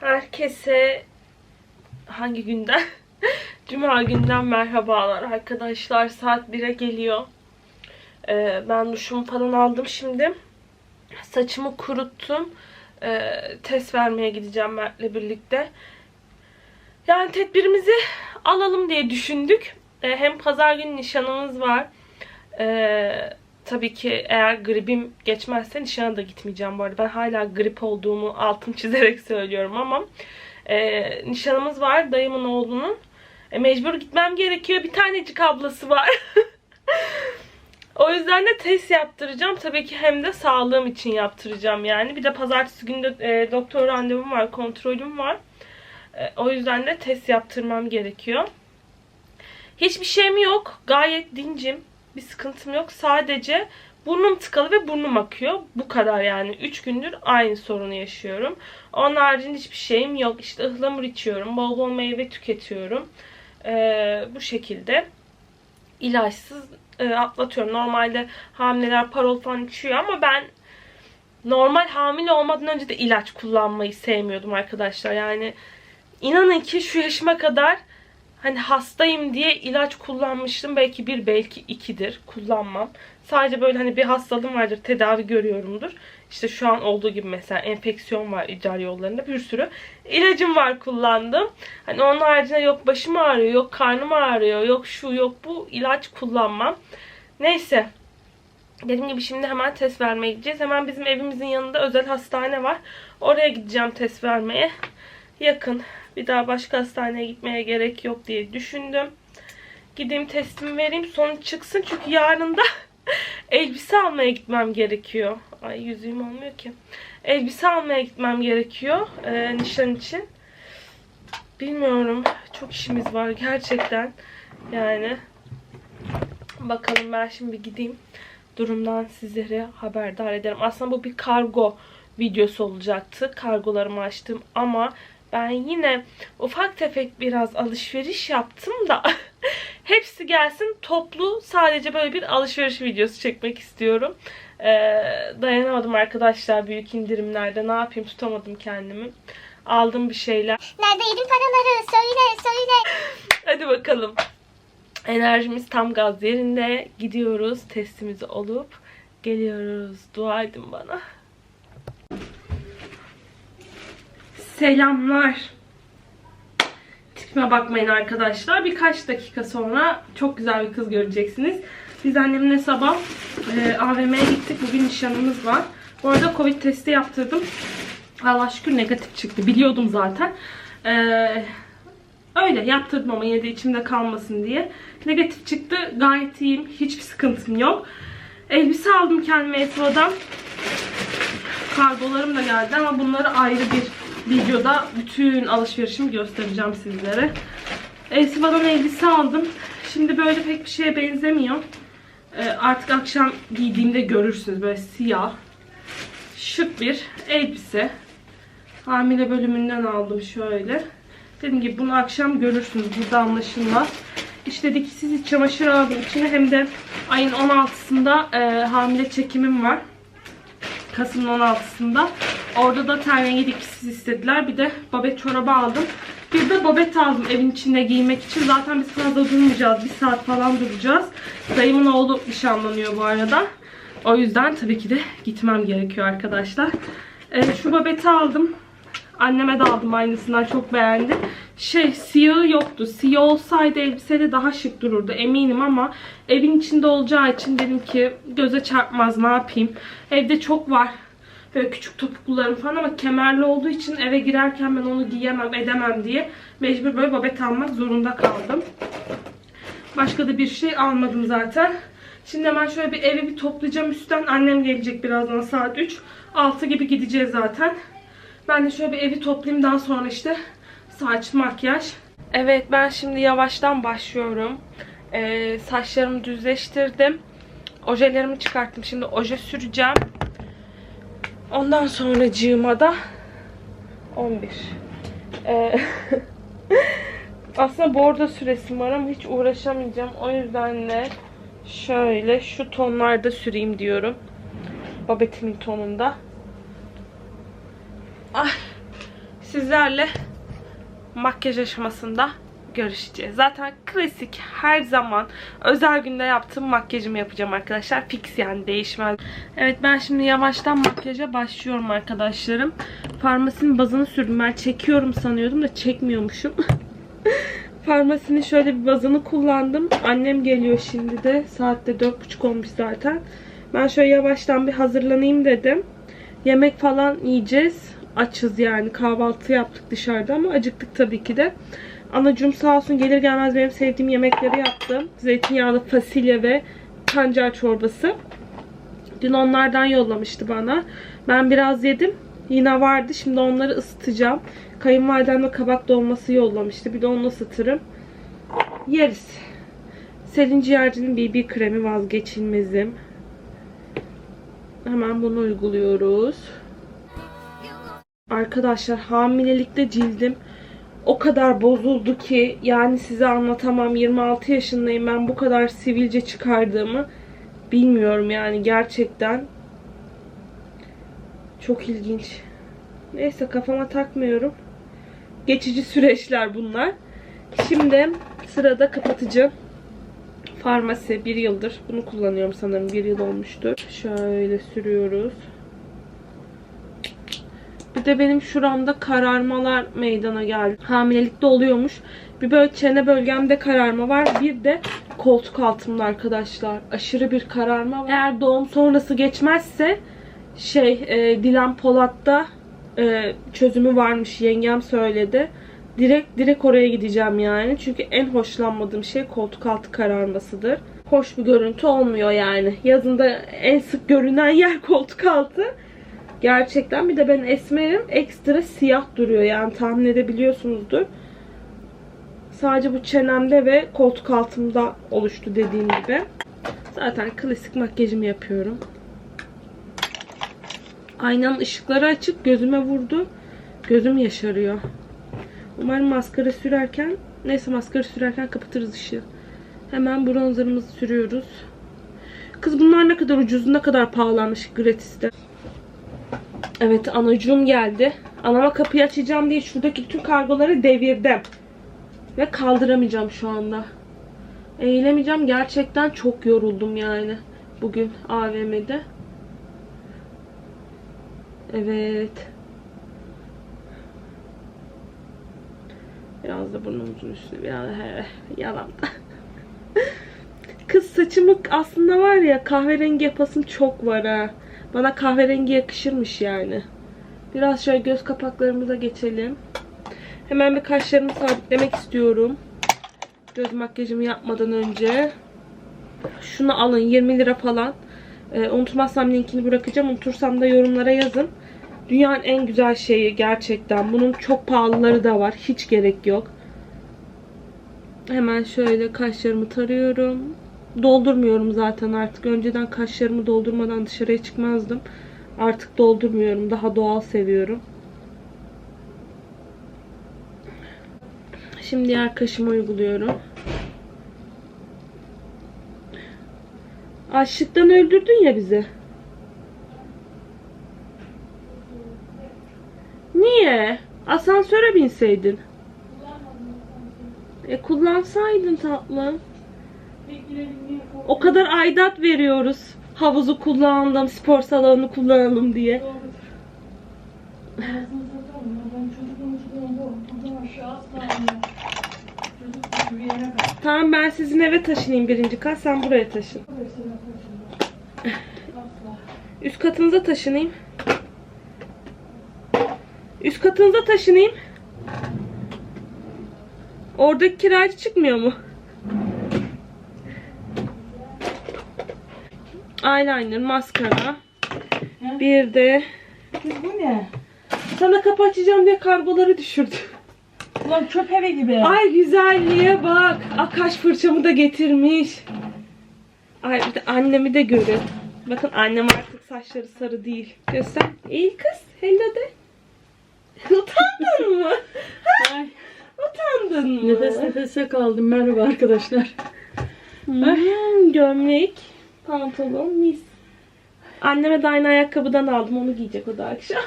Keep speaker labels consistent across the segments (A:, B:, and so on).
A: Herkese hangi günden? Cuma günden merhabalar arkadaşlar. Saat 1'e geliyor. Ee, ben duşumu falan aldım şimdi. Saçımı kuruttum. Ee, test vermeye gideceğim Mert'le birlikte. Yani tedbirimizi alalım diye düşündük. Ee, hem pazar günü nişanımız var. Ee, tabii ki eğer gripim geçmezse nişana da gitmeyeceğim bu arada. Ben hala grip olduğumu altın çizerek söylüyorum ama e, nişanımız var dayımın oğlunun. E, mecbur gitmem gerekiyor. Bir tanecik ablası var. o yüzden de test yaptıracağım. Tabii ki hem de sağlığım için yaptıracağım yani. Bir de pazartesi günü de e, doktor randevum var, kontrolüm var. E, o yüzden de test yaptırmam gerekiyor. Hiçbir şeyim yok. Gayet dincim. Bir sıkıntım yok. Sadece burnum tıkalı ve burnum akıyor. Bu kadar yani. 3 gündür aynı sorunu yaşıyorum. Onun haricinde hiçbir şeyim yok. İşte ıhlamur içiyorum. Bol bol meyve tüketiyorum. Ee, bu şekilde ilaçsız e, atlatıyorum. Normalde hamileler parol falan içiyor ama ben normal hamile olmadan önce de ilaç kullanmayı sevmiyordum arkadaşlar. Yani inanın ki şu yaşıma kadar hani hastayım diye ilaç kullanmıştım. Belki bir belki ikidir kullanmam. Sadece böyle hani bir hastalığım vardır tedavi görüyorumdur. İşte şu an olduğu gibi mesela enfeksiyon var icar yollarında bir sürü ilacım var kullandım. Hani onun haricinde yok başım ağrıyor, yok karnım ağrıyor, yok şu yok bu ilaç kullanmam. Neyse. Dediğim gibi şimdi hemen test vermeye gideceğiz. Hemen bizim evimizin yanında özel hastane var. Oraya gideceğim test vermeye. Yakın. Bir daha başka hastaneye gitmeye gerek yok diye düşündüm. Gideyim testimi vereyim sonuç çıksın. Çünkü yarın da elbise almaya gitmem gerekiyor. Ay yüzüğüm olmuyor ki. Elbise almaya gitmem gerekiyor e, nişan için. Bilmiyorum. Çok işimiz var gerçekten. Yani bakalım ben şimdi gideyim. Durumdan sizlere haberdar ederim. Aslında bu bir kargo videosu olacaktı. Kargolarımı açtım ama ben yine ufak tefek biraz alışveriş yaptım da hepsi gelsin toplu sadece böyle bir alışveriş videosu çekmek istiyorum. Ee, dayanamadım arkadaşlar büyük indirimlerde. Ne yapayım tutamadım kendimi. Aldım bir şeyler.
B: Nerede yedin paraları? Söyle söyle.
A: Hadi bakalım. Enerjimiz tam gaz yerinde. Gidiyoruz testimizi olup geliyoruz. Dua edin bana. Selamlar. Tipime bakmayın arkadaşlar. Birkaç dakika sonra çok güzel bir kız göreceksiniz. Biz annemle sabah e, AVM'ye gittik. Bugün nişanımız var. Bu arada Covid testi yaptırdım. Allah şükür negatif çıktı. Biliyordum zaten. Eee Öyle yaptırdım ama yine de içimde kalmasın diye. Negatif çıktı. Gayet iyiyim. Hiçbir sıkıntım yok. Elbise aldım kendime Esva'dan. Kargolarım da geldi ama bunları ayrı bir videoda bütün alışverişimi göstereceğim sizlere. Esva'dan elbise aldım. Şimdi böyle pek bir şeye benzemiyor. Ee, artık akşam giydiğimde görürsünüz. Böyle siyah. Şık bir elbise. Hamile bölümünden aldım şöyle. Dediğim gibi bunu akşam görürsünüz. Burada anlaşılmaz. İşte dikişsiz iç çamaşır aldım içine. Hem de ayın 16'sında e, hamile çekimim var. Kasım'ın 16'sında. Orada da ten rengi dikişsiz istediler. Bir de babet çorabı aldım. Bir de babet aldım evin içinde giymek için. Zaten biz fazla durmayacağız. Bir saat falan duracağız. Dayımın oğlu nişanlanıyor bu arada. O yüzden tabii ki de gitmem gerekiyor arkadaşlar. E, şu babeti aldım. Anneme de aldım aynısından çok beğendi. Şey siyahı yoktu. Siyah olsaydı elbisede daha şık dururdu eminim ama evin içinde olacağı için dedim ki göze çarpmaz ne yapayım. Evde çok var. Böyle küçük topuklularım falan ama kemerli olduğu için eve girerken ben onu giyemem edemem diye mecbur böyle babet almak zorunda kaldım. Başka da bir şey almadım zaten. Şimdi hemen şöyle bir evi bir toplayacağım üstten. Annem gelecek birazdan saat 3. 6 gibi gideceğiz zaten. Ben de şöyle bir evi toplayayım daha sonra işte saç, makyaj. Evet ben şimdi yavaştan başlıyorum. Ee, saçlarımı düzleştirdim. Ojelerimi çıkarttım. Şimdi oje süreceğim. Ondan sonra cığıma da 11. Ee, aslında bordo süresim var ama hiç uğraşamayacağım. O yüzden de şöyle şu tonlarda süreyim diyorum. Babetimin tonunda. Ay sizlerle makyaj aşamasında görüşeceğiz. Zaten klasik her zaman özel günde yaptığım makyajımı yapacağım arkadaşlar. Fix yani değişmez. Evet ben şimdi yavaştan makyaja başlıyorum arkadaşlarım. Farmasinin bazını sürdüm. Ben çekiyorum sanıyordum da çekmiyormuşum. Farmasinin şöyle bir bazını kullandım. Annem geliyor şimdi de. Saatte 4.30 olmuş zaten. Ben şöyle yavaştan bir hazırlanayım dedim. Yemek falan yiyeceğiz. Açız yani. Kahvaltı yaptık dışarıda ama acıktık tabii ki de. Anacığım sağ olsun gelir gelmez benim sevdiğim yemekleri yaptım. Zeytinyağlı fasulye ve pancar çorbası. Dün onlardan yollamıştı bana. Ben biraz yedim. Yine vardı. Şimdi onları ısıtacağım. Kayınvalidem de kabak dolması yollamıştı. Bir de onu ısıtırım. Yeriz. Selin Ciğerci'nin BB kremi vazgeçilmezim. Hemen bunu uyguluyoruz. Arkadaşlar hamilelikte cildim o kadar bozuldu ki yani size anlatamam 26 yaşındayım ben bu kadar sivilce çıkardığımı bilmiyorum yani gerçekten çok ilginç. Neyse kafama takmıyorum. Geçici süreçler bunlar. Şimdi sırada kapatıcı farmasi bir yıldır bunu kullanıyorum sanırım bir yıl olmuştur. Şöyle sürüyoruz. Bir de benim şuramda kararmalar meydana geldi. Hamilelikte oluyormuş. Bir böyle çene bölgemde kararma var. Bir de koltuk altımda arkadaşlar. Aşırı bir kararma var. Eğer doğum sonrası geçmezse şey e, Dilan Polat'ta e, çözümü varmış. Yengem söyledi. Direkt direkt oraya gideceğim yani. Çünkü en hoşlanmadığım şey koltuk altı kararmasıdır. Hoş bir görüntü olmuyor yani. Yazında en sık görünen yer koltuk altı. Gerçekten bir de ben esmerim ekstra siyah duruyor yani tahmin edebiliyorsunuzdur. Sadece bu çenemde ve koltuk altımda oluştu dediğim gibi. Zaten klasik makyajımı yapıyorum. Aynanın ışıkları açık gözüme vurdu. Gözüm yaşarıyor. Umarım maskara sürerken neyse maskara sürerken kapatırız ışığı. Hemen bronzerımızı sürüyoruz. Kız bunlar ne kadar ucuz, ne kadar pahalanmış gratis'te. Evet anacığım geldi. Anama kapıyı açacağım diye şuradaki bütün kargoları devirdim. Ve kaldıramayacağım şu anda. Eğilemeyeceğim. Gerçekten çok yoruldum yani. Bugün AVM'de. Evet. Biraz da burnumuzun üstüne biraz he, yalan. Kız saçımı aslında var ya kahverengi yapasım çok var ha. Bana kahverengi yakışırmış yani. Biraz şöyle göz kapaklarımıza geçelim. Hemen bir kaşlarımı sabitlemek istiyorum. Göz makyajımı yapmadan önce. Şunu alın 20 lira falan. Ee, unutmazsam linkini bırakacağım. Unutursam da yorumlara yazın. Dünyanın en güzel şeyi gerçekten. Bunun çok pahalıları da var. Hiç gerek yok. Hemen şöyle kaşlarımı tarıyorum. Doldurmuyorum zaten artık. Önceden kaşlarımı doldurmadan dışarıya çıkmazdım. Artık doldurmuyorum. Daha doğal seviyorum. Şimdi diğer kaşımı uyguluyorum. Açlıktan öldürdün ya bizi. Niye? Asansöre binseydin. E kullansaydın tatlım. O kadar aidat veriyoruz. Havuzu kullanalım, spor salonunu kullanalım diye. Tamam ben sizin eve taşınayım birinci kat. Sen buraya taşın. Üst katınıza taşınayım. Üst katınıza taşınayım. Oradaki kiracı çıkmıyor mu? Eyeliner, maskara. Bir de
C: Kız bu ne?
A: sana kapı açacağım diye kargoları düşürdü.
C: Ulan çöp evi gibi.
A: Ay güzelliğe bak. Akaş fırçamı da getirmiş. Ay bir de annemi de görün. Bakın annem artık saçları sarı değil. Göster. İyi kız. Hello de. Utandın mı?
C: Ay,
A: Utandın mı?
C: nefes nefese kaldım. Merhaba arkadaşlar.
A: Hmm, gömlek, pantolon, mis. Anneme de aynı ayakkabıdan aldım. Onu giyecek o da akşam.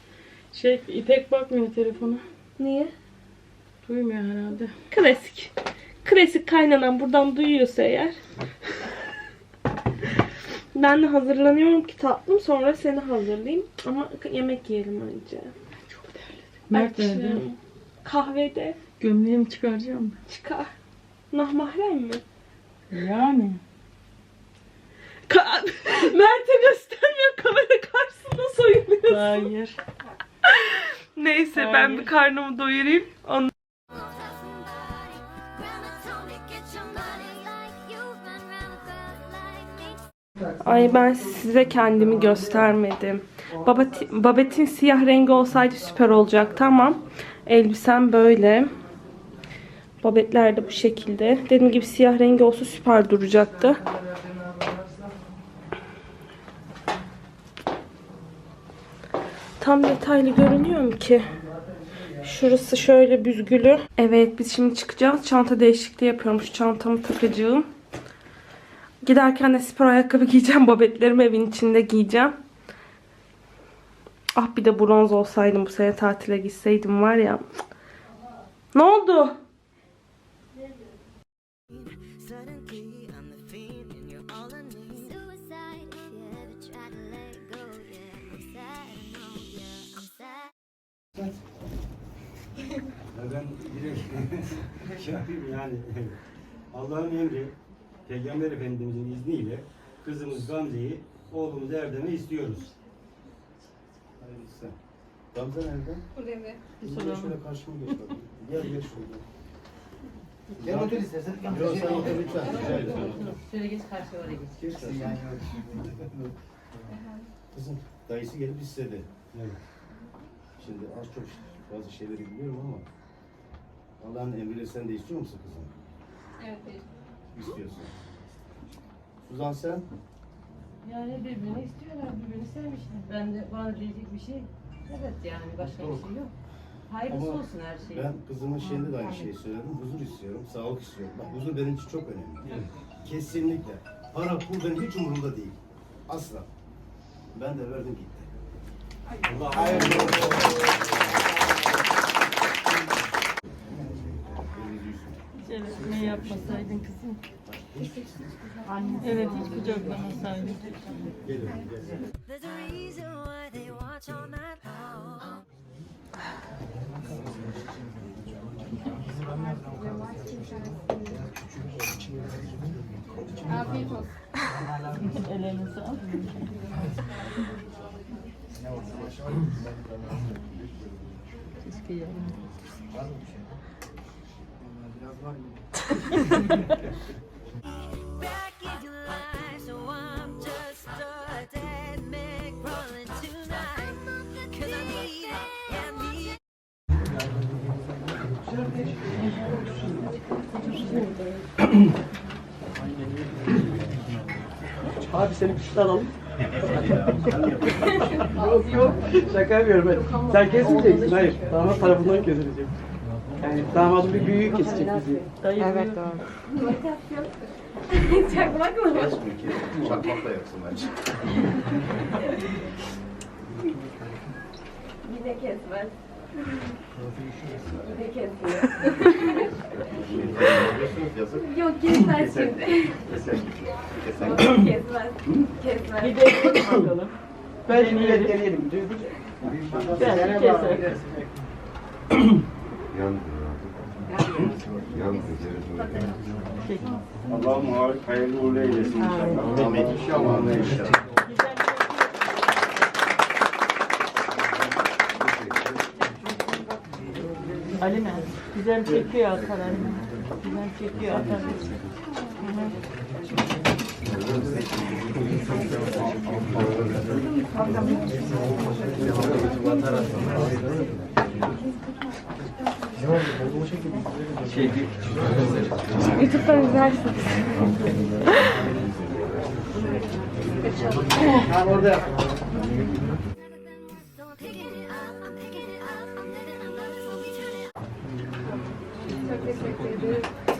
C: Şey İpek bakmıyor telefona.
A: Niye?
C: Duymuyor herhalde.
A: Klasik. Klasik kaynanan buradan duyuyorsa eğer. ben de hazırlanıyorum ki tatlım sonra seni hazırlayayım. Ama yemek yiyelim önce.
C: Mert
A: Açım.
C: nerede?
A: Kahvede
C: Gömleğimi çıkaracağım.
A: çıkar. Nahmahrem mi?
C: Yani.
A: Ka- Mert'e göstermiyor kamera karşısında soyunuyorsun.
C: Hayır.
A: Neyse ben
C: Hayır.
A: bir karnımı doyurayım. Ondan Ay ben size kendimi göstermedim. Babati- Babet'in siyah rengi olsaydı süper olacak. Tamam. Elbisem böyle. Babetler de bu şekilde. Dediğim gibi siyah rengi olsa süper duracaktı. Tam detaylı görünüyor mu ki? Şurası şöyle büzgülü. Evet biz şimdi çıkacağız. Çanta değişikliği yapıyorum. Şu çantamı takacağım. Giderken de spor ayakkabı giyeceğim. Babetlerimi evin içinde giyeceğim. Ah bir de bronz olsaydım bu sene tatile gitseydim var ya. Ne oldu?
D: Yapayım yani Allah'ın emri Peygamber Efendimizin izniyle kızımız Gamze'yi oğlumuz Erdem'e istiyoruz. Hayırlısı. Gamze nerede? Burada mı? Gel şöyle karşıma geç bakayım. Gel gel şurada. Gel otur istersen. Yok sen otur lütfen.
E: Şöyle geç karşıya oraya geç.
D: Geç karşıma. Kızım dayısı gelip istedi. Evet. Şimdi az çok bazı şeyleri biliyorum ama Allah'ın emriyle sen de istiyor musun kızım?
E: Evet.
D: İstiyorsun. Suzan sen?
E: Yani birbirini istiyorlar, birbirini sevmişler. Ben de bana diyecek bir şey evet yani başka bir şey yok. Hayırlısı
D: Ama
E: olsun her şey.
D: Ben kızımın şeyinde de aynı şeyi söyledim. Huzur istiyorum, sağlık istiyorum. Bak huzur benim için çok önemli. Kesinlikle. Para, pul benim hiç umurumda değil. Asla. Ben de verdim gitti. Allah hayırlı
C: Ne yapmasaydın kızım? Evet, hiç kucaklamasaydın.
D: Gelin.
F: There's a reason why they
G: Abi seni şut alalım. yok yok şaka yapıyorum ben. Sen kesmeyeceksin hayır. Damat tarafından kesilecek. Yani damadın bir büyüğü kesecek bizi.
C: Evet, doğru.
D: Kesme ki. Çakmakla yaksın bence. Yazık.
H: Yok kesmez şimdi. Kesmez. Kesmez.
C: Bir de bakalım.
G: Ben şimdi deneyelim.
C: Belki keser.
D: Allah'ım hayırlı uğurlu eylesin inşallah. Amin. İnşallah. Amin. İnşallah.
C: Alina, güzel çekiyor atar Alina. Güzel çekiyor atar.
A: YouTube'dan izlersiniz.
G: Ha orada.
B: Don't pick it up,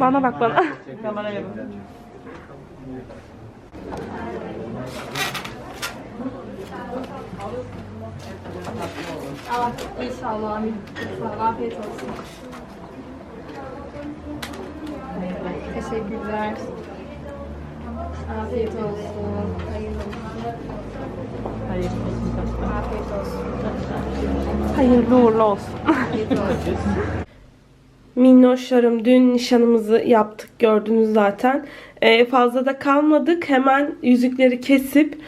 A: Bana bak bana.
C: Kameraya bak.
H: Aa, inşallah. amin. Ol, Afiyet olsun. Teşekkürler. Afiyet olsun. Hayırlı olsun. Afiyet olsun.
A: Hayırlı uğurlu olsun.
H: Afiyet olsun.
A: Minnoşlarım dün nişanımızı yaptık gördünüz zaten. Ee, fazla da kalmadık. Hemen yüzükleri kesip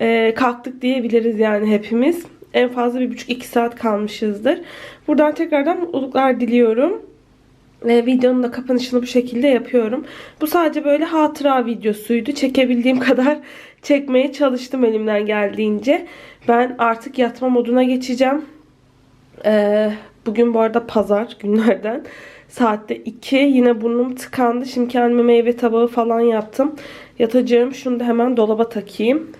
A: e, kalktık diyebiliriz yani hepimiz. En fazla bir buçuk iki saat kalmışızdır. Buradan tekrardan mutluluklar diliyorum. Ve videonun da kapanışını bu şekilde yapıyorum. Bu sadece böyle hatıra videosuydu. Çekebildiğim kadar çekmeye çalıştım elimden geldiğince. Ben artık yatma moduna geçeceğim. Ee, bugün bu arada pazar günlerden. Saatte 2. Yine burnum tıkandı. Şimdi kendime meyve tabağı falan yaptım. Yatacağım. Şunu da hemen dolaba takayım.